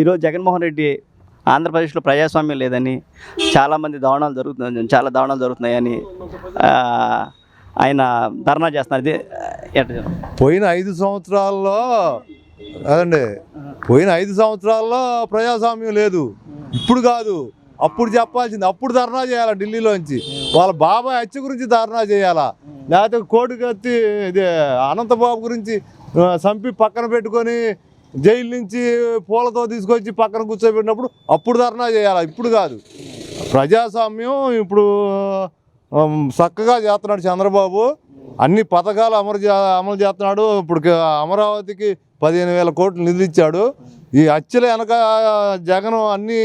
ఈరోజు జగన్మోహన్ రెడ్డి ఆంధ్రప్రదేశ్లో ప్రజాస్వామ్యం లేదని చాలామంది దారుణాలు జరుగుతున్నాయి చాలా దారుణాలు జరుగుతున్నాయని ఆయన ధర్నా చేస్తున్నారు. ఇది పోయిన ఐదు సంవత్సరాల్లో అదండి పోయిన ఐదు సంవత్సరాల్లో ప్రజాస్వామ్యం లేదు. ఇప్పుడు కాదు అప్పుడు చెప్పాల్సింది అప్పుడు ధర్నా చేయాలా ఢిల్లీలోంచి? వాళ్ళ బాబాయ్ హత్య గురించి ధర్నా చేయాలా? లేకపోతే కోటి కత్తి ఇది అనంతబాబు గురించి చంపి పక్కన పెట్టుకొని జైలు నుంచి పూలతో తీసుకొచ్చి పక్కన కూర్చోబెట్టినప్పుడు అప్పుడు ధర్నా చేయాలి? ఇప్పుడు కాదు. ప్రజాస్వామ్యం ఇప్పుడు చక్కగా చేస్తున్నాడు చంద్రబాబు. అన్ని పథకాలు అమలు అమలు చేస్తున్నాడు. ఇప్పుడు అమరావతికి పదిహేను వేల కోట్లు నిధులు ఇచ్చాడు ఈ హత్యల వెనక జగన్ అన్ని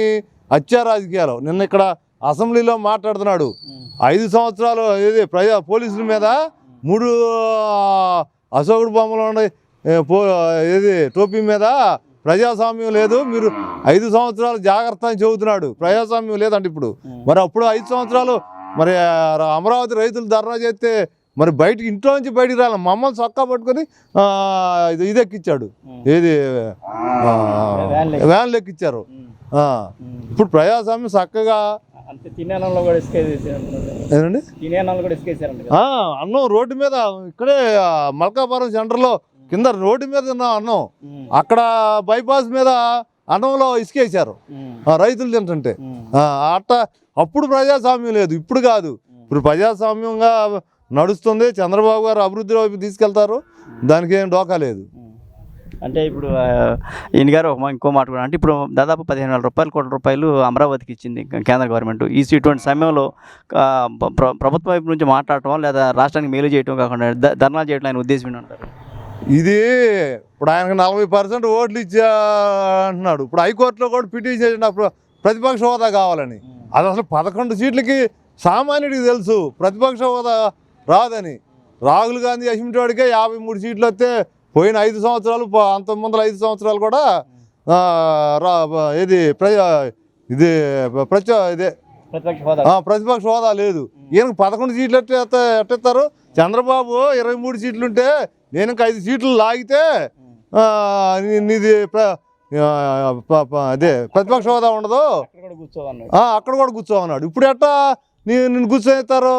హత్యా రాజకీయాలు. నిన్న ఇక్కడ అసెంబ్లీలో మాట్లాడుతున్నాడు. ఐదు సంవత్సరాలు ఏది? ప్రజా పోలీసుల మీద మూడు అశోకుడు బొమ్మలు ఉన్నాయి. ఏది టోపీ మీద ప్రజాస్వామ్యం లేదు మీరు ఐదు సంవత్సరాలు జాగ్రత్త అని చెబుతున్నాడు. ప్రజాస్వామ్యం లేదంటే ఇప్పుడు. మరి అప్పుడు ఐదు సంవత్సరాలు మరి అమరావతి రైతులు ధర్నా చేస్తే మరి బయటికి ఇంట్లో నుంచి బయటికి రాలి. మమ్మల్ని చొక్కా పట్టుకొని ఇది ఇది ఎక్కించాడు ఏది వ్యాన్లు ఎక్కించారు ఆ, ఇప్పుడు ప్రజాస్వామ్యం చక్కగా అన్నం రోడ్డు మీద ఇక్కడే మల్కాపురం సెంటర్లో కింద రోడ్డు మీద ఉన్న అన్నం అక్కడ బైపాస్ మీద అన్నంలో ఇసుకేసారు రైతులు తింటుంటే. అట్ట అప్పుడు ప్రజాస్వామ్యం లేదు ఇప్పుడు కాదు. ఇప్పుడు ప్రజాస్వామ్యంగా నడుస్తుంది చంద్రబాబు గారు అభివృద్ధి వైపు తీసుకెళ్తారు దానికి ఏం డోకా లేదు. అంటే ఇప్పుడు ఈయన గారు ఒక మా- ఇంకో మాట కూడా అంటే ఇప్పుడు దాదాపు పదిహేను వేల రూపాయలు కోట్ల రూపాయలు అమరావతికి ఇచ్చింది కేంద్ర గవర్నమెంట్. ఈ ఇటువంటి సమయంలో ప్రభుత్వం వైపు నుంచి మాట్లాడటం లేదా రాష్ట్రానికి మేలు చేయటం కాకుండా ద- ధర్నా చేయడం ఆయన ఉద్దేశం ఏంటంటారు? ఇది ఇప్పుడు ఆయనకు నలభై పర్సెంట్ ఓట్లు ఇచ్చా అంటున్నాడు. ఇప్పుడు హైకోర్టులో కూడా పిటిషన్ చేసిన ప్ర- ప్రతిపక్ష హోదా కావాలని. అది అసలు పదకొండు సీట్లకి సామాన్యుడికి తెలుసు. ప్రతిపక్ష హోదా రాదని. రాహుల్ గాంధీ అసిమిటోడికే యాభై మూడు సీట్లు వస్తే పోయిన ఐదు సంవత్సరాలు అంతకు ముందర ఐదు సంవత్సరాలు కూడా ప్రజా ఇది ప్రచ ఇదే ప్రతిపక్ష హోదా. లేదు. ఈయనకు పదకొండు సీట్లు ఎట్ట ఎట్టిస్తారు చంద్రబాబు ఇరవై మూడు సీట్లు ఉంటే నేను ఇంకా ఐదు సీట్లు లాగితే నీది అదే ప్రతిపక్ష హోదా ఉండదు. అక్కడ కూడా కూర్చోమన్నాడు ఇప్పుడు ఎట్టా నీ నిన్ను కూర్చోస్తారు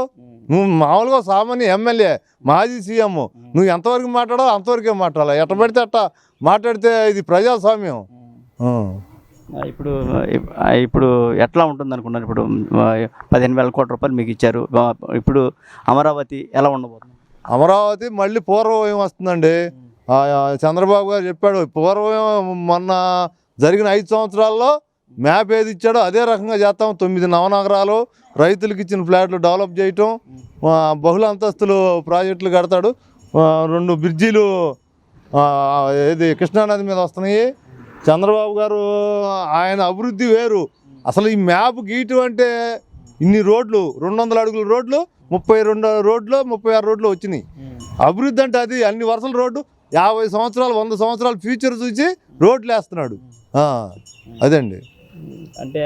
నువ్వు మామూలుగా సామాన్య ఎమ్మెల్యే మాజీ సీఎం. నువ్వు ఎంతవరకు మాట్లాడో అంతవరకే మాట్లాడాలి. ఎట్ట పడితే అట్ట మాట్లాడితే ఇది ప్రజాస్వామ్యం. ఇప్పుడు ఇప్పుడు ఎట్లా ఉంటుంది అనుకున్నారు ఇప్పుడు పదిహేను వేల కోట్ల రూపాయలు మీకు ఇచ్చారు. ఇప్పుడు అమరావతి ఎలా ఉండబోతుంది? అమరావతి మళ్ళీ పూర్వవ్యం వస్తుందండి. చంద్రబాబు గారు చెప్పాడు పూర్వవ్యం మొన్న జరిగిన ఐదు సంవత్సరాల్లో మ్యాప్ ఏది ఇచ్చాడో అదే రకంగా చేస్తాం. తొమ్మిది నవనగరాలు రైతులకు ఇచ్చిన ఫ్లాట్లు డెవలప్ చేయటం బహుళ అంతస్తులు ప్రాజెక్టులు కడతాడు. రెండు బ్రిడ్జీలు ఏది కృష్ణానది మీద వస్తున్నాయి. చంద్రబాబు గారు ఆయన అభివృద్ధి వేరు. అసలు ఈ మ్యాప్ గీయటం అంటే ఇన్ని రోడ్లు రెండు వందల అడుగుల రోడ్లు ముప్పై రెండు రోడ్లు ముప్పై ఆరు రోడ్లు వచ్చినాయి. అభివృద్ధి అంటే అది అన్ని వరుసల రోడ్డు యాభై సంవత్సరాలు వంద సంవత్సరాల ఫ్యూచర్ చూసి రోడ్లు వేస్తున్నాడు. అదండి అంటే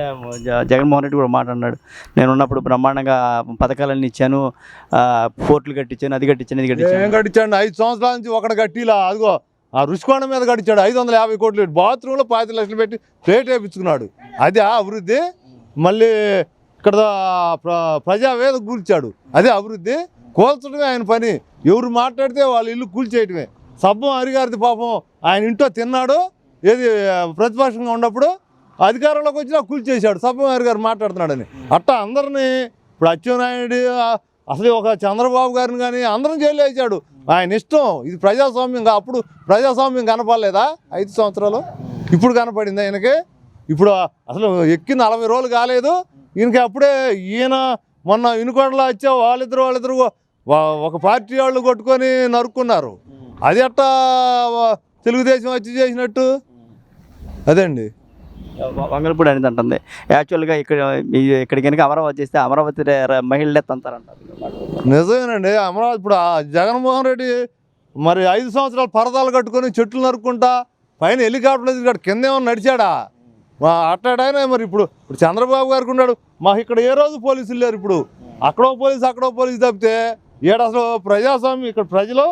జగన్మోహన్ రెడ్డి కూడా మాట అన్నాడు. నేను ఉన్నప్పుడు బ్రహ్మాండంగా పథకాలన్నీ ఇచ్చాను ఆ, పోర్టులు కట్టించాను అది కట్టించాను ఇది ఏం కట్టించాను కట్టించాడు? ఐదు సంవత్సరాల నుంచి ఒకటి కట్టిలా అదిగో ఆ రుషికొండ మీద కట్టించాడు ఐదు వందల యాభై కోట్లు బాత్రూంలో పాతి లక్షలు పెట్టి ప్లేట్ వేయించుకున్నాడు. అది ఆ అభివృద్ధి. మళ్ళీ ఇక్కడ ప్ర- ప్రజావేద కూల్చాడు. అదే అభివృద్ధి. కూల్చడమే ఆయన పని. ఎవరు మాట్లాడితే వాళ్ళ ఇల్లు కూల్చేయటమే. సబ్బం హరిగారిది పాపం ఆయన ఇంట్లో తిన్నాడు. ఏది ప్రతిపక్షంగా ఉన్నప్పుడు అధికారంలోకి వచ్చినా కూల్చేశాడు. సబ్బం హరిగారు మాట్లాడుతున్నాడని. అట్టా అందరినీ ఇప్పుడు అచ్చెన్నాయుడు అసలు ఒక చంద్రబాబు గారిని కానీ అందరం జైలు వేసాడు. ఆయన ఇష్టం. ఇది ప్రజాస్వామ్యంగా. అప్పుడు ప్రజాస్వామ్యం కనపడలేదా? ఐదు సంవత్సరాలు. ఇప్పుడు కనపడింది ఆయనకి ఇప్పుడు అసలు ఎక్కి నలభై రోజులు కాలేదు. ఈయనకి అప్పుడే ఈయన మొన్న ఇనుకొండలో వచ్చా వాళ్ళిద్దరు వాళ్ళిద్దరు ఒక పార్టీ వాళ్ళు కొట్టుకొని నరుక్కున్నారు. అది ఎట్టా వా- తెలుగుదేశం వచ్చి చేసినట్టు? అదండి. వంగలపూడి అనేది అంటుంది. యాక్చువల్గా ఇక్కడ ఇక్కడ కనుక అమరావతి చేస్తే అమరావతి ర- మహిళలే తంతారంటారు. నిజమేనండి. అమరావతి ఇప్పుడు జగన్మోహన్ రెడ్డి మరి ఐదు సంవత్సరాలు పరదాలు కట్టుకొని చెట్లు నరుక్కుంటా పైన హెలికాప్టర్ ఎదురుగాడు కింద ఏమన్నా నడిచాడా? మా అట్టాడైనా మరి ఇప్పుడు. ఇప్పుడు చంద్రబాబు గారికి ఉన్నాడు. మాకు ఇక్కడ ఏ రోజు పోలీసులు లేరు ఇప్పుడు? అక్కడో పోలీసు అక్కడో పోలీసు తప్పితే ఏడు అసలు ప్రజాస్వామ్యం ఇక్కడ ప్రజలు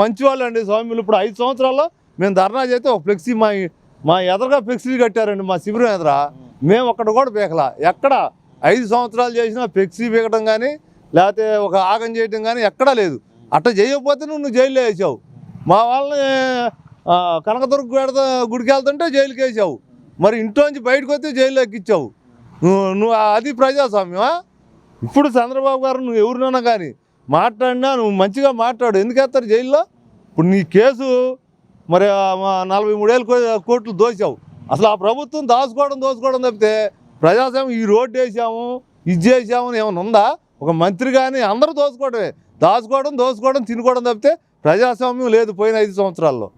మంచి వాళ్ళు అండి స్వామ్యులు ఇప్పుడు ఐదు సంవత్సరాల్లో మేము ధర్నా చేస్తే ఒక ఫ్లెక్సీ మా మా ఎదరగా ఫ్లెక్సీలు కట్టారండి మా శిబిరం ఎదుర. మేము ఒక్కడ కూడా పీకలా. ఎక్కడ ఐదు సంవత్సరాలు చేసినా ఫ్లెక్సీ పీకడం కానీ లేకపోతే ఒక ఆగం చేయడం కానీ ఎక్కడా లేదు. అట్ట చేయకపోతే నువ్వు జైల్లో వేసావు. మా వాళ్ళని కనకదుర్గ గుడికి వెళ్తుంటే జైలుకి వేసావు మరి ఇంట్లోంచి బయటకు వస్తే జైల్లో ఎక్కించావు. నువ్వు నువ్వు అది ప్రజాస్వామ్యమా? ఇప్పుడు చంద్రబాబు గారు నువ్వు ఎవరినైనా కానీ మాట్లాడినా నువ్వు మంచిగా మాట్లాడు. ఎందుకేస్తారు జైల్లో? ఇప్పుడు నీ కేసు మరి నలభై మూడేళ్ళు కో- కోట్లు దోచావు అసలు ఆ ప్రభుత్వం దాచుకోవడం దోచుకోవడం తప్పితే ప్రజాస్వామ్యం ఈ రోడ్డు వేసాము ఇది చేసాము అని ఏమైనా ఉందా? ఒక మంత్రి కానీ అందరూ దోచుకోవడమే. దాచుకోవడం దోచుకోవడం తినుకోవడం తప్పితే ప్రజాస్వామ్యం లేదు పోయిన ఐదు సంవత్సరాల్లో.